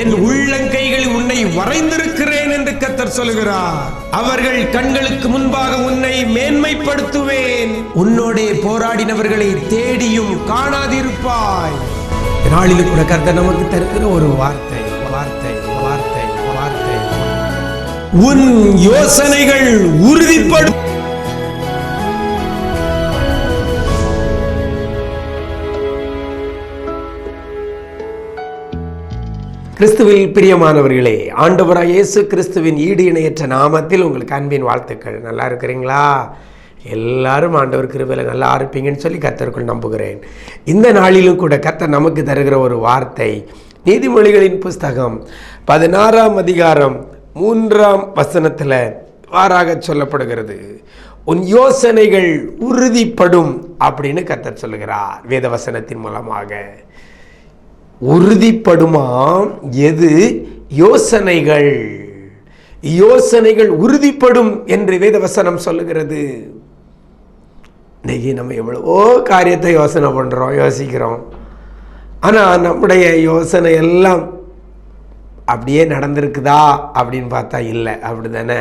என் உள்ளங்கைகளில் உன்னை வரைந்திருக்கிறேன் என்று கத்தர் சொல்கிறார் அவர்கள் கண்களுக்கு முன்பாக உன்னை மேன்மைப்படுத்துவேன். உன்னோடே போராடினவர்களை தேடியும் காணாதிருப்பாய். நாளிலும் கூட கர்த்தர் நமக்கு தருகிற ஒரு வார்த்தை வார்த்தை வார்த்தை வார்த்தை. உன் யோசனைகள் உறுதிப்படும் கிறிஸ்துவில் பிரியமானவர்களே ஆண்டவராக இயேசு கிறிஸ்துவின் ஈடு இணையற்ற நாமத்தில் உங்களுக்கு அன்பின் வாழ்த்துக்கள். நல்லா இருக்கிறீங்களா? எல்லாரும் ஆண்டவர் கிருபையில் நல்லா இருப்பீங்கன்னு சொல்லி கத்தருக்குள் நம்புகிறேன். இந்த நாளிலும் கூட கத்தர் நமக்கு தருகிற ஒரு வார்த்தை நீதிமொழிகளின் புஸ்தகம் பதினாறாம் அதிகாரம் மூன்றாம் வசனத்தில் வாராக சொல்லப்படுகிறது. உன் யோசனைகள் உறுதிப்படும் அப்படின்னு கத்தர் சொல்லுகிறார் வேத வசனத்தின் மூலமாக. உறுதிப்படுமாம் எது? யோசனைகள். யோசனைகள் உறுதிப்படும் என்று வேதவசனம் சொல்லுகிறது. இன்னைக்கு நம்ம எவ்வளவோ காரியத்தை யோசனை பண்ணுறோம் யோசிக்கிறோம். ஆனால் நம்முடைய யோசனை எல்லாம் அப்படியே நடந்திருக்குதா அப்படின்னு பார்த்தா இல்லை. அப்படி தானே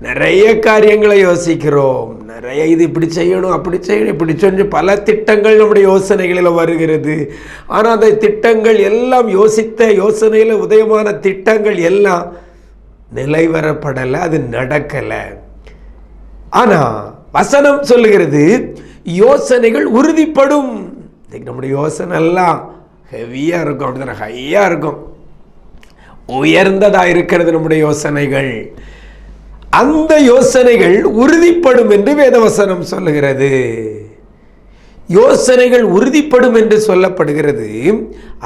நிறைய காரியங்களை யோசிக்கிறோம். நிறைய இது இப்படி செய்யணும் அப்படி செய்யணும் இப்படி சொல்லி பல திட்டங்கள் நம்முடைய யோசனைகளில் வருகிறது. ஆனால் அந்த திட்டங்கள் எல்லாம் யோசித்த யோசனையில் உதயமான திட்டங்கள் எல்லாம் நிலைவரப்படலை அது நடக்கலை. ஆனால் வசனம் சொல்லுகிறது யோசனைகள் உறுதிப்படும். இன்னைக்கு நம்முடைய யோசனை எல்லாம் ஹெவியாக இருக்கும் அப்படிதானே? ஹையாக இருக்கும். உயர்ந்ததாக இருக்கிறது நம்முடைய யோசனைகள். அந்த யோசனைகள் உறுதிப்படும் என்று வேதவசனம் சொல்லுகிறது. யோசனைகள் உறுதிப்படும் என்று சொல்லப்படுகிறது.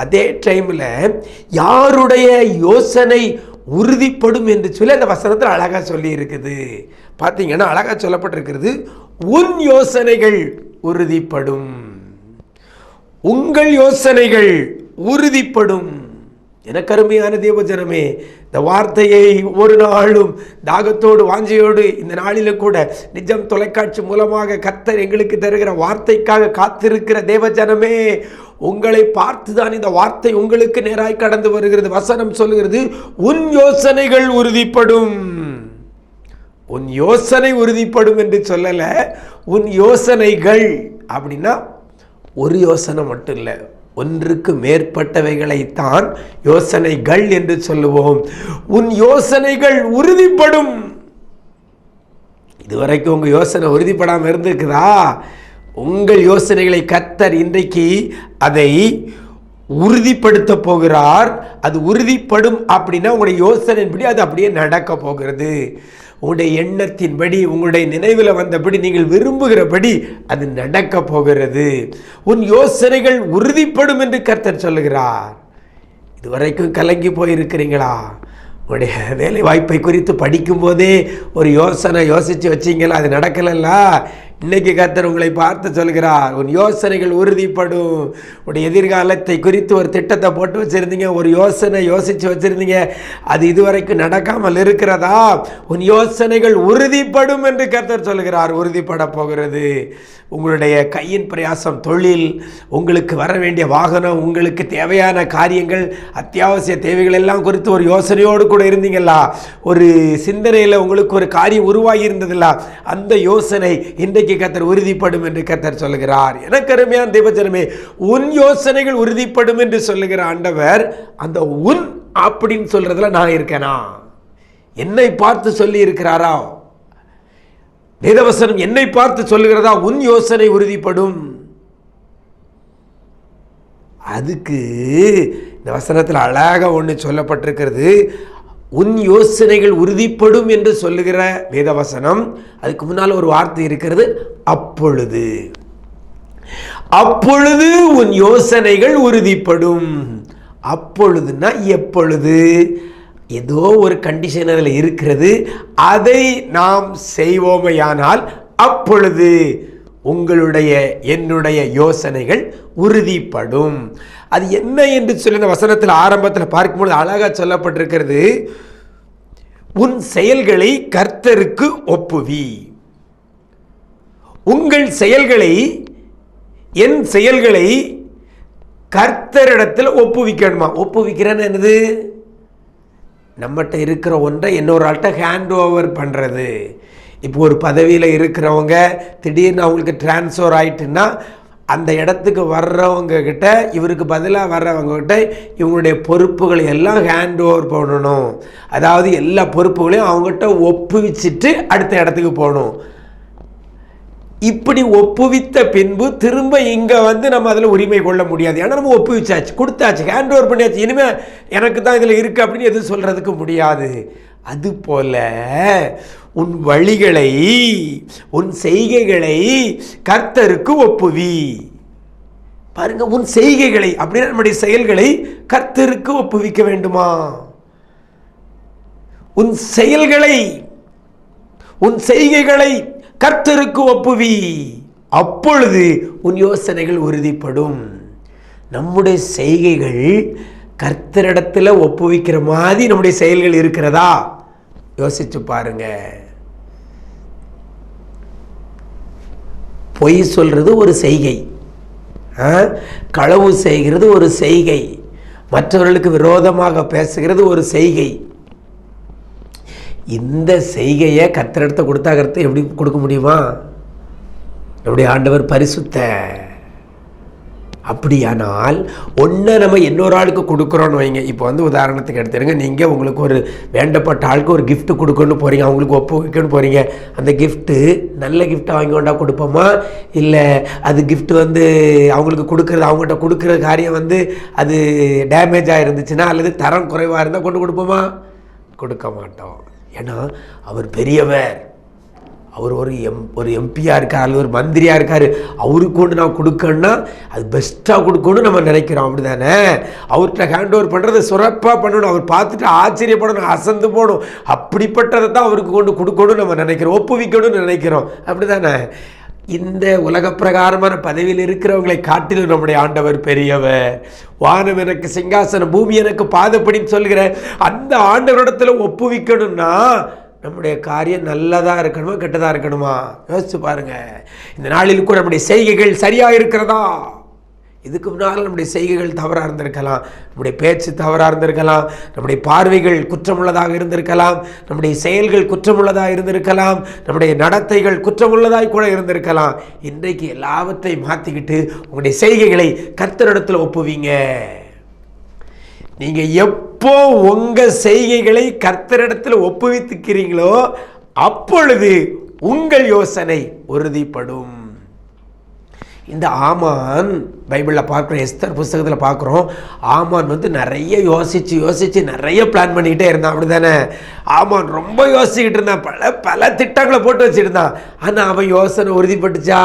அதே டைமில் யாருடைய யோசனை உறுதிப்படும் என்று சொல்லி அந்த வசனத்தில் அழகாக சொல்லி இருக்குது பார்த்தீங்கன்னா அழகாக சொல்லப்பட்டிருக்கிறது உன் யோசனைகள் உறுதிப்படும். உங்கள் யோசனைகள் உறுதிப்படும். எனக்கு அருமையான தேவஜனமே இந்த வார்த்தையை ஒரு நாளும் தாகத்தோடு வாஞ்சையோடு இந்த நாளிலும் கூட நிஜம் தொலைக்காட்சி மூலமாக கர்த்தர் எங்களுக்கு தருகிற வார்த்தைக்காக காத்திருக்கிற தேவஜனமே உங்களை பார்த்து தான் இந்த வார்த்தை உங்களுக்கு நேராய் கடந்து வருகிறது. வசனம் சொல்லுகிறது உன் யோசனைகள் உறுதிப்படும். உன் யோசனை உறுதிப்படும் என்று சொல்லலை உன் யோசனைகள் அப்படின்னா ஒரு யோசனை மட்டும் இல்லை. ஒன்றுக்கு மேற்பட்டவைகளைத்தான் யோசனைகள் என்று சொல்லுவோம். உன் யோசனைகள் உறுதிப்படும். இதுவரைக்கும் உங்கள் யோசனை உறுதிப்படாமல் இருந்திருக்குதா? உங்கள் யோசனைகளை கத்தர் இன்றைக்கு அதை உறுதிப்படுத்த போகிறார். அது உறுதிப்படும் அப்படின்னா உங்களுடைய யோசனையின்படி அது அப்படியே நடக்க போகிறது. உங்களுடைய எண்ணத்தின்படி உங்களுடைய நினைவில் வந்தபடி நீங்கள் விரும்புகிறபடி அது நடக்க போகிறது. உன் யோசனைகள் உறுதிப்படும் என்று கர்த்தர் சொல்லுகிறார். இதுவரைக்கும் கலங்கி போயிருக்கிறீங்களா? உங்களுடைய வேலை வாய்ப்பை குறித்து படிக்கும்போதே ஒரு யோசனை யோசித்து வச்சிங்களா? அது நடக்கலைல்ல. இன்னைக்கு கர்த்தர் உங்களை பார்த்து சொல்கிறார் உன் யோசனைகள் உறுதிப்படும். உடைய எதிர்காலத்தை குறித்து ஒரு திட்டத்தை போட்டு வச்சுருந்தீங்க ஒரு யோசனை யோசித்து வச்சுருந்தீங்க. அது இதுவரைக்கும் நடக்காமல் இருக்கிறதா? உன் யோசனைகள் உறுதிப்படும் என்று கர்த்தர் சொல்கிறார். உறுதிப்பட போகிறது. உங்களுடைய கையின் பிரயாசம் தொழில் உங்களுக்கு வர வேண்டிய வாகனம் உங்களுக்கு தேவையான காரியங்கள் அத்தியாவசிய தேவைகள் எல்லாம் குறித்து ஒரு யோசனையோடு கூட இருந்தீங்களா ஒரு சிந்தனையில் உங்களுக்கு ஒரு காரியம் உருவாகி இருந்ததில்ல? அந்த யோசனை இன்றைக்கு கத்தர் உறுதிப்படும் என்று கத்தர் சொல்லுகிறார். என கருமையான தேவஜனமே உன் யோசனைகள் உறுதிப்படும் என்று சொல்லுகிற ஆண்டவர் அந்த உன் அப்படின்னு சொல்றதுல நான் இருக்கேனா? என்னை பார்த்து சொல்லி இருக்கிறாரா வேதவசனம் என்னை பார்த்து சொல்லுகிறதா? உன் யோசனை உறுதிப்படும். அதுக்கு இந்த வசனத்தில் அழகாக ஒன்று சொல்லப்பட்டிருக்கிறது. உன் யோசனைகள் உறுதிப்படும் என்று சொல்லுகிற வேதவசனம். அதுக்கு முன்னால் ஒரு வார்த்தை இருக்கிறது அப்பொழுது. அப்பொழுது உன் யோசனைகள் உறுதிப்படும். அப்பொழுதுனா எப்பொழுது? ஏதோ ஒரு கண்டிஷன் அதில் இருக்கிறது. அதை நாம் செய்வோமையானால் அப்பொழுது. உங்களுடைய என்னுடைய யோசனைகள் உறுதிப்படும். அது என்ன என்று சொல்லி இந்த வசனத்தில் ஆரம்பத்தில் பார்க்கும்போது அழகாக சொல்லப்பட்டிருக்கிறது. உன் செயல்களை கர்த்தருக்கு ஒப்புவி. உங்கள் செயல்களை என் செயல்களை கர்த்தரிடத்தில் ஒப்புவிக்கணுமா? ஒப்புவிக்கிறேன்னு என்னது? நம்மகிட்ட இருக்கிற ஒன்றை இன்னொரு ஆள்கிட்ட ஹேண்ட் ஓவர் பண்ணுறது இப்போ ஒரு பதவியில் இருக்கிறவங்க திடீர்னு அவங்களுக்கு ட்ரான்ஸ்ஃபர் ஆயிட்டுன்னா அந்த இடத்துக்கு வர்றவங்க கிட்ட இவருக்கு பதிலாக வர்றவங்கக்கிட்ட இவங்களுடைய பொறுப்புகளை எல்லாம் ஹேண்ட் ஓவர் பண்ணணும். அதாவது எல்லா பொறுப்புகளையும் அவங்ககிட்ட ஒப்புவிச்சிட்டு அடுத்த இடத்துக்கு போகணும். இப்படி ஒப்புவித்த பின்பு திரும்ப இங்கே வந்து நம்ம அதில் உரிமை கொள்ள முடியாது. ஏன்னா நம்ம ஒப்புவிச்சாச்சு கொடுத்தாச்சு ஹேண்ட் ஓவர் பண்ணியாச்சு. இனிமேல் எனக்கு தான் இதில் இருக்குது அப்படின்னு எதுவும் சொல்கிறதுக்கு முடியாது. அதுபோல உன் வழிகளை உன் செய்கைகளை கர்த்தருக்கு ஒப்புவி. பாருங்க உன் செய்கைகளை அப்படின்னா நம்முடைய செயல்களை கர்த்தருக்கு ஒப்புவிக்க வேண்டுமா? உன் செயல்களை உன் செய்கைகளை கர்த்தருக்கு ஒப்புவி. அப்பொழுது உன் யோசனைகள் உறுதிப்படும். நம்முடைய செய்கைகள் கர்த்தரிடத்தில் ஒப்புவிக்கிற மாதிரி நம்முடைய செயல்கள் இருக்கிறதா? யோசிச்சு பாருங்க. பொய் சொல்றது ஒரு செய்கை. ஆ? களவு செய்கிறது ஒரு செய்கை. மற்றவர்களுக்கு விரோதமாக பேசுகிறது ஒரு செய்கை. இந்த செய்கையை கத்திரத்தை கொடுத்தா கருத்தை எப்படி கொடுக்க முடியுமா? நம்முடைய ஆண்டவர் பரிசுத்த அப்படியானால் ஒன்றை நம்ம இன்னொரு ஆளுக்கு கொடுக்குறோன்னு வைங்க. இப்போ வந்து உதாரணத்துக்கு எடுத்துருங்க நீங்கள் உங்களுக்கு ஒரு வேண்டப்பட்ட ஆளுக்கு ஒரு கிஃப்ட் கொடுக்கணும்னு போகிறீங்க அவங்களுக்கு ஒப்பு வைக்கணும்னு போகிறீங்க அந்த கிஃப்ட்டு நல்ல கிஃப்ட்டை வாங்கி கொண்டா கொடுப்போமா? இல்லை அது கிஃப்ட் வந்து அவங்களுக்கு கொடுக்குறது அவங்ககிட்ட கொடுக்குற காரியம் வந்து அது டேமேஜ் இருந்துச்சுன்னா அல்லது தரம் குறைவாக இருந்தால் கொண்டு கொடுப்போமா? கொடுக்க மாட்டோம். ஏன்னா அவர் பெரியவர். அவர் ஒரு எம் ஒரு எம்பியாக இருக்கார் அல்லது ஒரு மந்திரியாக இருக்கார். அவருக்கு கொண்டு நான் கொடுக்கணும்னா அது பெஸ்ட்டாக கொடுக்கணும்னு நம்ம நினைக்கிறோம். அப்படி தானே அவர்கிட்ட ஹேண்ட் ஓவர் பண்ணுறதை சிறப்பாக பண்ணணும். அவர் பார்த்துட்டு ஆச்சரியப்படணும் அசந்து போகணும். அப்படிப்பட்டதை தான் அவருக்கு கொண்டு கொடுக்கணும்னு நம்ம நினைக்கிறோம். ஒப்புவிக்கணும்னு நினைக்கிறோம். அப்படி தானே இந்த உலக பிரகாரமான பதவியில் இருக்கிறவங்களை காட்டிலும் நம்முடைய ஆண்டவர் பெரியவர். வானம் எனக்கு சிங்காசனம் பூமி எனக்கு பாதப்படின்னு சொல்கிற அந்த ஆண்டவரிடத்தில் ஒப்புவிக்கணும்னா நம்முடைய காரியம் நல்லதாக இருக்கணுமா கெட்டதாக இருக்கணுமா? யோசிச்சு பாருங்க. இந்த நாளில் கூட நம்முடைய செய்கைகள் சரியாக இருக்கிறதா? இதுக்கு முன்னால் நம்முடைய செய்கைகள் தவறாக இருந்திருக்கலாம். நம்முடைய பேச்சு தவறாக இருந்திருக்கலாம். நம்முடைய பார்வைகள் குற்றமுள்ளதாக இருந்திருக்கலாம். நம்முடைய செயல்கள் குற்றமுள்ளதாக இருந்திருக்கலாம். நம்முடைய நடத்தைகள் குற்றமுள்ளதாய் கூட இருந்திருக்கலாம். இன்றைக்கு எல்லாவற்றையும் மாற்றிக்கிட்டு உங்களுடைய செய்கைகளை கர்த்தரிடத்தில் ஒப்புவீங்க. நீங்கள் எப் எப்போ உங்கள் செய்கைகளை கர்த்தரிடத்தில் ஒப்புவித்துக்கிறீங்களோ அப்பொழுது உங்கள் யோசனை உறுதிப்படும். இந்த ஆமான் பைபிளில் பார்க்குறோம் எஸ்தர் புஸ்தகத்தில் பார்க்குறோம் ஆமான் வந்து நிறைய யோசித்து யோசித்து நிறைய பிளான் பண்ணிக்கிட்டே இருந்தான். அப்படி தானே ஆமான் ரொம்ப யோசிச்சுக்கிட்டு இருந்தான். பல பல திட்டங்களை போட்டு வச்சுருந்தான். ஆனால் அவன் யோசனை உறுதிப்பட்டுச்சா?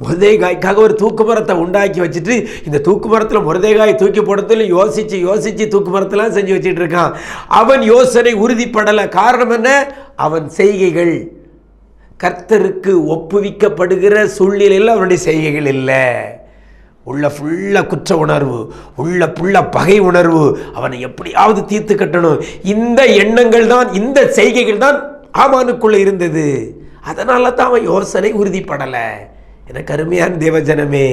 முருதேகாய்க்காக ஒரு தூக்கு மரத்தை உண்டாக்கி வச்சுட்டு இந்த தூக்கு மரத்தில் முருதேகாய் தூக்கி போடுறதுல யோசிச்சு யோசிச்சு தூக்கு மரத்தெல்லாம் செஞ்சு வச்சுட்டு இருக்கான். அவன் யோசனை உறுதிப்படலை. காரணம் என்ன? அவன் செய்கைகள். கர்த்தருக்கு ஒப்புவிக்கப்படுகிற சூழ்நிலையில் அவனுடைய செய்கைகள் இல்லை. உள்ள ஃபுல்லாக குற்ற உணர்வு உள்ள புள்ள பகை உணர்வு. அவனை எப்படியாவது தீர்த்து கட்டணும். இந்த எண்ணங்கள் தான் இந்த செய்கைகள் தான் ஆமானுக்குள்ளே இருந்தது. அதனால தான் அவன் யோசனை உறுதிப்படலை. எனக்கு அருமையான தேவஜனமே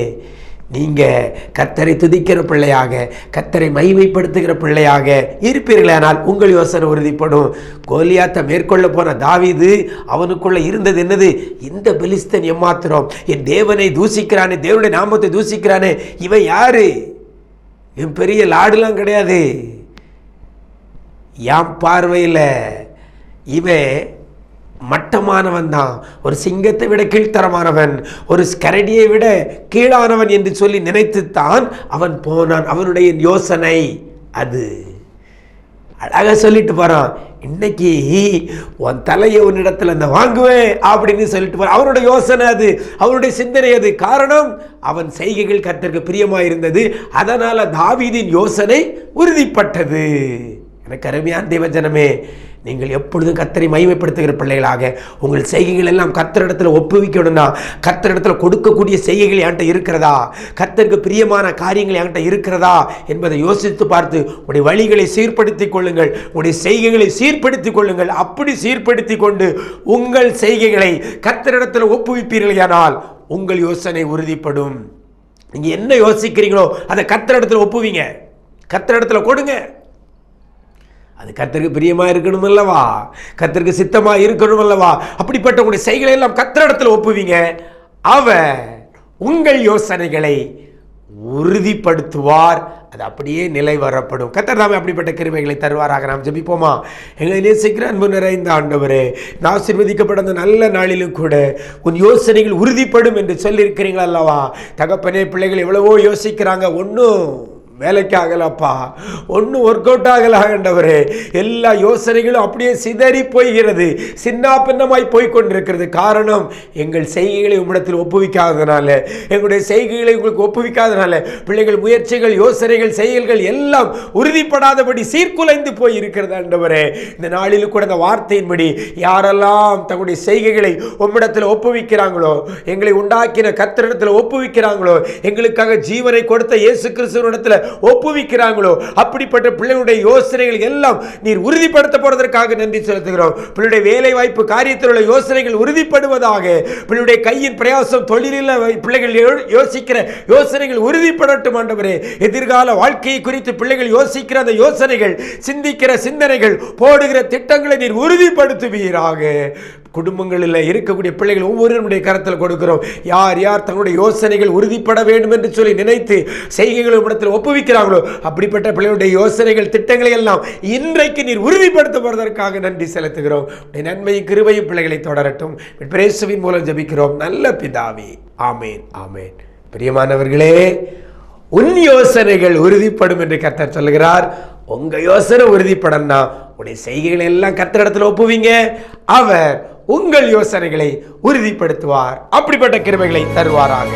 நீங்கள் கத்தரை துதிக்கிற பிள்ளையாக கத்தரை மைமைப்படுத்துகிற பிள்ளையாக இருப்பீர்களானால் உங்கள் யோசனை உறுதிப்படும். கோலியாத்தை மேற்கொள்ள போன தாவிது அவனுக்குள்ள இருந்தது என்னது? இந்த பெலிஸ்தன் எம்மாத்திரம். என் தேவனை தூசிக்கிறானே தேவனுடைய நாமத்தை தூசிக்கிறானே இவன் யாரு? இவன் பெரிய லாடுலாம் கிடையாது. என் பார்வையில் இவன் மட்டமானவன் தான். ஒரு சிங்கத்தை விட கீழ்த்தரமானவன் ஒரு கரடியை விட கீழானவன் என்று சொல்லி நினைத்துத்தான் அவன் போனான். அவனுடைய யோசனை அது. அழகாக சொல்லிட்டு போகிறான் இன்னைக்கு உன் தலையை உன்னிடத்தில் நான் வாங்குவேன் அப்படின்னு சொல்லிட்டு போகிறான் அவனுடைய யோசனை அது அவனுடைய சிந்தனை அது. காரணம் அவன் செய்கைகள் கத்திற்கு பிரியமாக இருந்தது அதனால் தாவீதின் யோசனை உறுதிப்பட்டது. எனக்கு அருமையான தேவஜனமே நீங்கள் எப்பொழுதும் கத்தரை மைமைப்படுத்துகிற பிள்ளைகளாக உங்கள் செய்கைகள் எல்லாம் கத்தரிடத்தில் ஒப்புவிக்கணும்னா கத்தரிடத்தில் கொடுக்கக்கூடிய செய்கைகள் என்கிட்ட இருக்கிறதா? கத்தருக்கு பிரியமான காரியங்கள் என்கிட்ட இருக்கிறதா? என்பதை யோசித்து பார்த்து உடைய வழிகளை சீர்படுத்திக் கொள்ளுங்கள் உடைய செய்கைகளை சீர்படுத்திக் கொள்ளுங்கள். அப்படி சீர்படுத்தி கொண்டு உங்கள் செய்கைகளை கத்தரிடத்தில் ஒப்புவிப்பீர்களானால் உங்கள் யோசனை உறுதிப்படும். நீங்கள் என்ன யோசிக்கிறீங்களோ அதை கத்தரிடத்தில் ஒப்புவீங்க. கத்தரிடத்தில் கொடுங்க. அது கத்தருக்கு பிரியமாக இருக்கணும் அல்லவா கத்தருக்கு சித்தமாக இருக்கணும் அல்லவா அப்படிப்பட்ட உங்களுடைய செய்களை எல்லாம் கத்திரிடத்தில் ஒப்புவீங்க. அவர் உங்கள் யோசனைகளை உறுதிப்படுத்துவார். அது அப்படியே நிலை வரப்படும். கத்தர் தாமே அப்படிப்பட்ட கிருமைகளை தருவாராக. நாம் ஜபிப்போமா? எங்களை நேசிக்கிற அன்பு நிறைந்த ஆண்டவரே நான் ஆசீர்வதிக்கப்பட்ட அந்த நல்ல நாளிலும் கூட உன் யோசனைகள் உறுதிப்படும் என்று சொல்லியிருக்கிறீங்களா அல்லவா தகப்பனே பிள்ளைகள் எவ்வளவோ யோசிக்கிறாங்க. ஒன்றும் வேலைக்கு ஆகலப்பா ஒன்றும் ஒர்க் அவுட் ஆகலாகண்டவரே எல்லா யோசனைகளும் அப்படியே சிதறி போய்கிறது. சின்ன பின்னமாய் போய்கொண்டிருக்கிறது. காரணம் எங்கள் செய்கைகளை உம்மிடத்தில் ஒப்புவிக்காததுனால. எங்களுடைய செய்கைகளை உங்களுக்கு ஒப்புவிக்காதனால பிள்ளைகள் முயற்சிகள் யோசனைகள் செயல்கள் எல்லாம் உறுதிப்படாதபடி சீர்குலைந்து போய் இருக்கிறது ஆண்டவரே. இந்த நாளில் கூட அந்த வார்த்தையின்படி யாரெல்லாம் தங்களுடைய செய்கைகளை உம்மிடத்தில் ஒப்புவிக்கிறாங்களோ எங்களை உண்டாக்கின கத்திரிடத்தில் ஒப்புவிக்கிறாங்களோ எங்களுக்காக ஜீவனை கொடுத்த இயேசு கிறிஸ்துவனிடத்தில் ஒப்புவிக்கிறாங்களோ? அப்படிப்பட்ட பிள்ளைகளுடைய யோசனைகள் எல்லாம் நீர் உறுதிப்படுத்த போறதற்காக நன்றி செலுத்துகிறோம். பிள்ளையுடைய வேலை வாய்ப்பு காரியத்தில் உள்ள யோசனைகள் உறுதிப்படுவதாக பிள்ளையுடைய கையின் பிரயாசம் தொழிலில் பிள்ளைகள் யோ- யோசிக்கிற யோசனைகள் உறுதிப்படட்டும் ஆண்டவரே. எதிர்கால வாழ்க்கையை குறித்து பிள்ளைகள் யோசிக்கிற அந்த யோசனைகள் சிந்திக்கிற சிந்தனைகள் போடுகிற திட்டங்களை நீர் உறுதிப்படுத்துவீராக. குடும்பங்களில் இருக்கக்கூடிய பிள்ளைகள் ஒவ்வொருவருடைய கரத்தில் கொடுக்கிறோம். யார் யார் தங்களுடைய யோசனைகள் உறுதிப்பட வேண்டும் என்று சொல்லி நினைத்து செய்கைகள் இடத்தில் ஒப்புவிக்கிறாங்களோ அப்படிப்பட்ட பிள்ளைகளுடைய யோசனைகள் திட்டங்களை எல்லாம் இன்றைக்கு நீர் உறுதிப்படுத்துவதற்காக நன்றி செலுத்துகிறோம். உடைய நன்மையும் கிருபையும் பிள்ளைகளை தொடரட்டும். பிரேசுவின் மூலம் ஜெபிக்கிறோம். நல்ல பிதாவி. ஆமேன் ஆமேன். பிரியமானவர்களே உன் யோசனைகள் உறுதிப்படும் என்று கர்த்தர் சொல்லுகிறார். உங்க யோசனை உறுதிப்படன்னா உடைய செய்கைகளை எல்லாம் கர்த்தரிடத்தில் ஒப்புவீங்க. அவர் உங்கள் யோசனைகளை உறுதிப்படுத்துவார். அப்படிப்பட்ட கிருமைகளை தருவாராக.